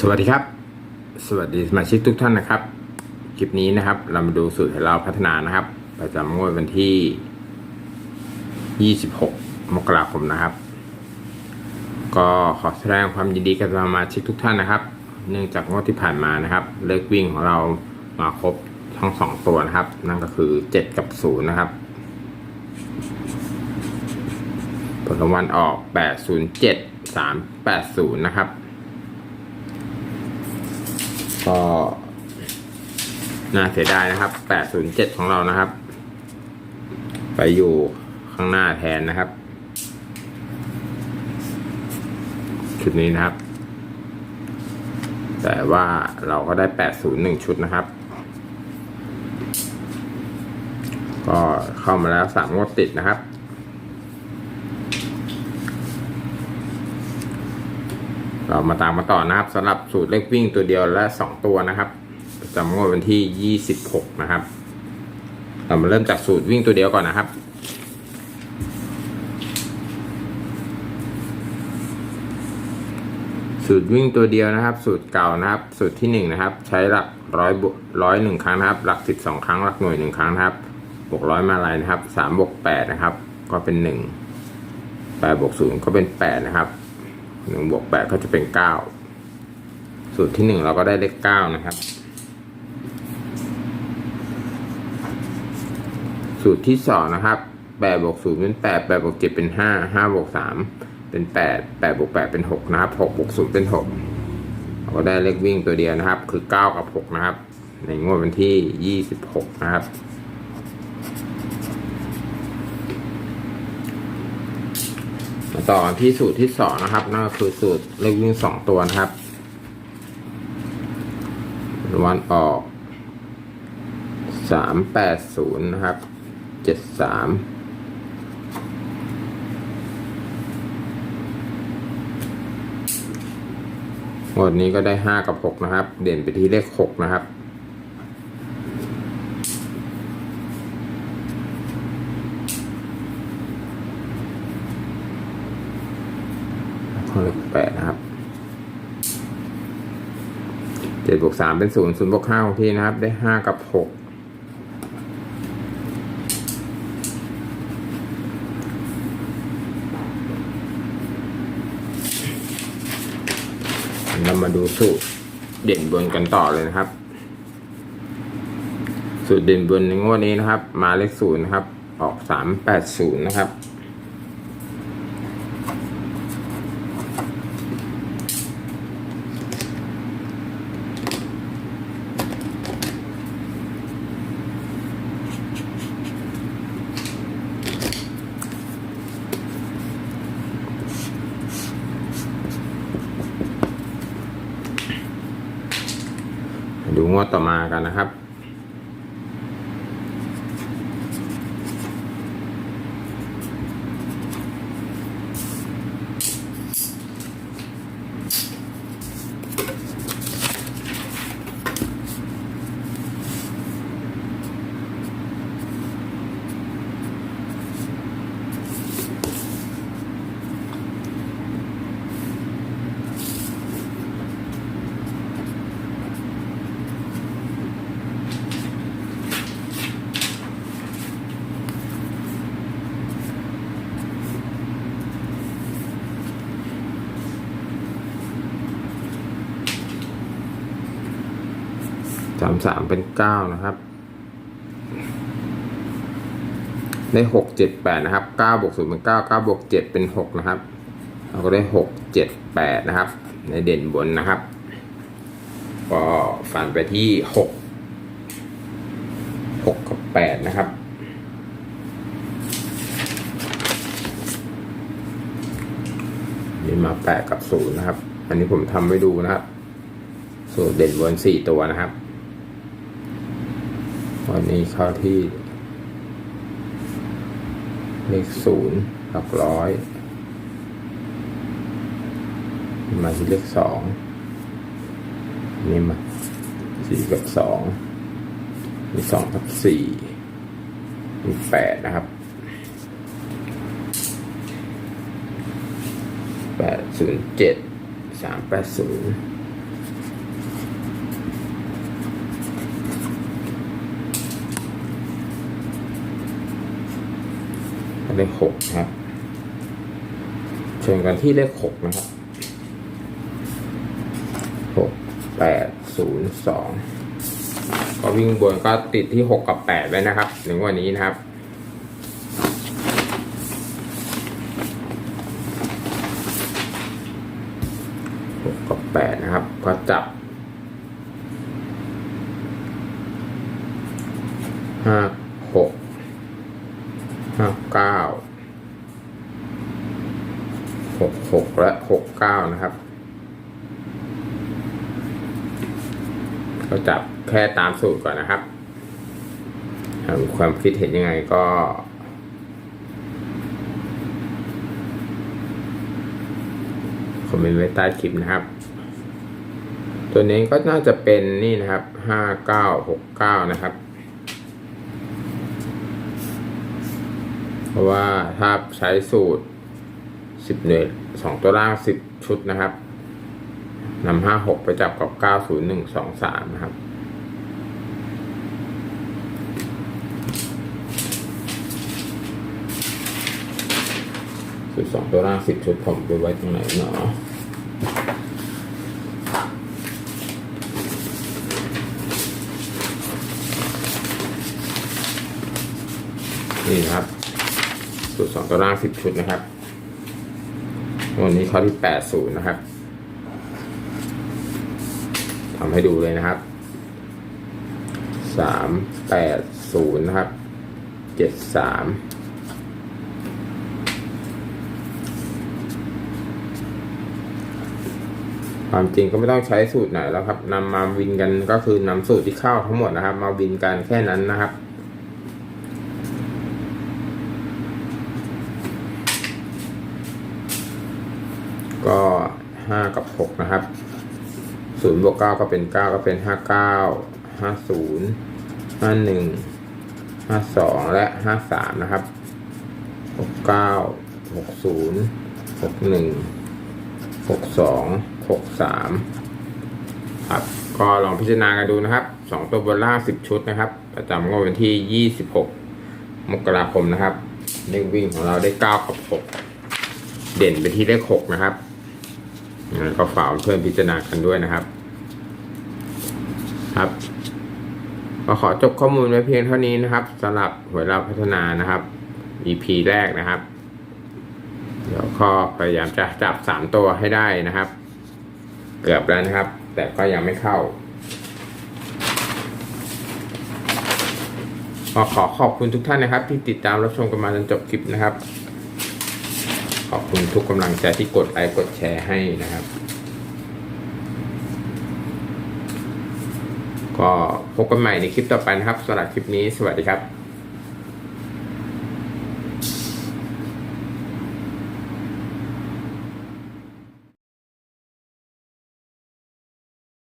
สวัสดีครับ สวัสดีสมาชิกทุกท่านนะครับ คลิปนี้นะครับ เรามาดูสูตรให้เราพัฒนานะครับ ประจำงวดวันที่ 26 มกราคมนะครับ ก็ขอแสดงความยินดีกับสมาชิกทุกท่านนะครับ เนื่องจากงวดที่ผ่านมานะครับ เลิกวิ่งของเรามาครบทั้งสองตัวนะครับ นั่นก็คือ 7 กับ 0 นะครับ ผลรางวัลออก 807 380 นะครับ ก็น่าเสียดายนะครับ 807 ของเรานะครับ ไปอยู่ข้างหน้าแทนนะครับ ชุดนี้นะครับ แต่ว่าเราก็ได้ 801 ชุดนะครับ ก็เข้ามาแล้ว3งวดติดนะครับ เรามาตามมาต่อนะครับสำหรับสูตรเลขวิ่งตัวเดียวและ 2 ตัวนะครับประจำงวดวันที่ 26 นะครับ เรามาเริ่มจากสูตรวิ่งตัวเดียวก่อนนะครับ สูตรวิ่งตัวเดียวนะครับ สูตรเก่านะครับ สูตรที่ 1 นะครับ ใช้หลักร้อยร้อยหนึ่งครั้งนะครับ หลัก 12 ครั้งหลักหน่วยหนึ่งครั้งนะครับบวกร้อยมาลายนะครับ3บวก8นะครับ ก็เป็น 1 8บวก0ก็เป็น 8 นะครับ หนึ่งบวกแปดก็จะเป็นเก้าสูตรที่หนึ่งเราก็ได้เลขเก้านะครับ สูตรที่สองนะครับแปดบวกศูนย์เป็นแปดแปดบวกเจ็ดเป็นห้าห้าบวกสามเป็นแปดแปดบวกแปดเป็นหกนะครับหกบวกศูนย์เป็นหกเราก็ได้เลขวิ่งตัวเดียวนะครับ คือเก้ากับหกนะครับ ในงวดวันที่ยี่สิบหกนะครับ มา ต่อที่สูตรที่สองนะครับ นั่นก็คือสูตรเลขวิ่งสองตัวนะครับวันออกสามแปดศูนย์นะครับเจ็ดสามงวดนี้ก็ได้ห้ากับหกนะครับ เด่นไปที่เลขหกนะครับ ข้อเลขแปดนะครับเจ็ด บวกสามเป็นศูนย์ศูนย์บวกห้าของที่นะครับ ได้ห้ากับหกเรามาดูสูตรเด่นบนกันต่อเลยนะครับ สูตรเด่นบนในงวดนี้นะครับ มาเลขศูนย์นะครับ ออกสามแปดศูนย์นะครับ ดูง วดต่อมากันนะครับ สามสามเป็นเก้านะครับ ได้หกเจ็ดแปดนะครับเก้าบวกศูนย์เป็นเก้าเก้าบวกเจ็ดเป็นหกนะครับ เราก็ได้หกเจ็ดแปดนะครับ ในเด่นบนนะครับ ก็ฝันไปที่หกหกกับแปดนะครับนี่มาแปดกับศูนย์นะครับ อันนี้ผมทำไว้ดูนะครับ สูตรเด่นบนสี่ตัวนะครับ วันนี้เข้าที่ เลขศูนย์หลักร้อย มาที่เลขสองนี่มาสี่กับสองมีสองกับสี่มีแปดนะครับแปดศูนย์เจ็ดสามแปดศูนย์ เลขหกนะครับเชิญกันที่เลขหกนะครับหกแปดศูนย์สองก็วิ่งบนก็ติดที่หกกับแปดไว้นะครับถึงวันนี้นะครับหกกับแปดนะครับ ก็จับห้าหกห้าเก้า หกและหกเก้านะครับ ก็จับแค่ตามสูตรก่อนนะครับ ความคิดเห็นยังไงก็คอมเมนต์ไว้ใต้คลิปนะครับ ตัวนี้ก็น่าจะเป็นนี่นะครับห้าเก้าหกเก้านะครับ เพราะว่าถ้าใช้สูตร สิบหน่วยสองตัวล่างสิบชุดนะครับนำห้าหกไปจับกับเก้าศูนย์หนึ่งสองสามนะครับสิบสองตัวล่างสิบชุดผมไปไว้ตรงไหนเนาะนี่นะครับสูตรสองตัวล่างสิบชุดนะครับ วันนี้ข้อที่แปดศูนย์นะครับทำให้ดูเลยนะครับสามแปดศูนย์นะครับเจ็ดสามความจริงก็ไม่ต้องใช้สูตรไหนแล้วครับนำมาวินกันก็คือนำสูตรที่เข้าทั้งหมดนะครับ มาวินกันแค่นั้นนะครับ ก็ห้ากับหกนะครับศูนย์บวกเก้าก็เป็นเก้าก็เป็นห้าเก้าห้าศูนย์ห้าหนึ่งห้าสองและห้าสามนะครับหกเก้าหกศูนย์หกหนึ่งหกสองหกสามครับก็ลองพิจารณากันดูนะครับสองตัวบนล่างสิบชุดนะครับ ประจำงวดวันที่ยี่สิบหกมกราคมนะครับเลขวิ่งของเราได้เก้ากับหกเด่นไปที่เลขหกนะครับ ก็ฝากเพื่อนพิจารณากันด้วยนะครับ ครับก็ขอจบข้อมูลไว้เพียงเท่านี้นะครับสำหรับหวยเราพัฒนานะครับ EP แรกนะครับ เดี๋ยวก็พยายามจะจับสามตัวให้ได้นะครับ เกือบแล้วนะครับ แต่ก็ยังไม่เข้าขอขอบคุณทุกท่านนะครับ ที่ติดตามรับชมกันมาจนจบคลิปนะครับ ขอบคุณทุกกำลังใจที่กดไลค์กดแชร์ให้นะครับ ก็พบกันใหม่ในคลิปต่อไปนะครับสำหรับคลิปนี้สวัสดีครับ